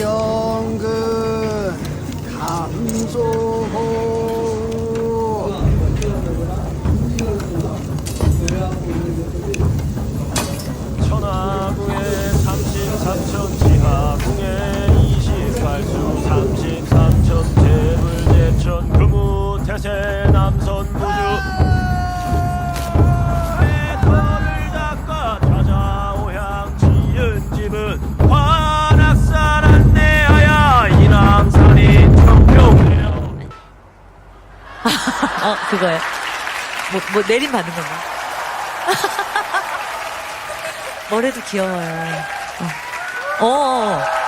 정근 감소호. 천하구에 33천 지하궁에 28수 33천 재물제천 금우태세 남선부주 어, 그거요. 뭐, 뭐, 내림 받는 건가? 뭐래도 귀여워요. 어. 어.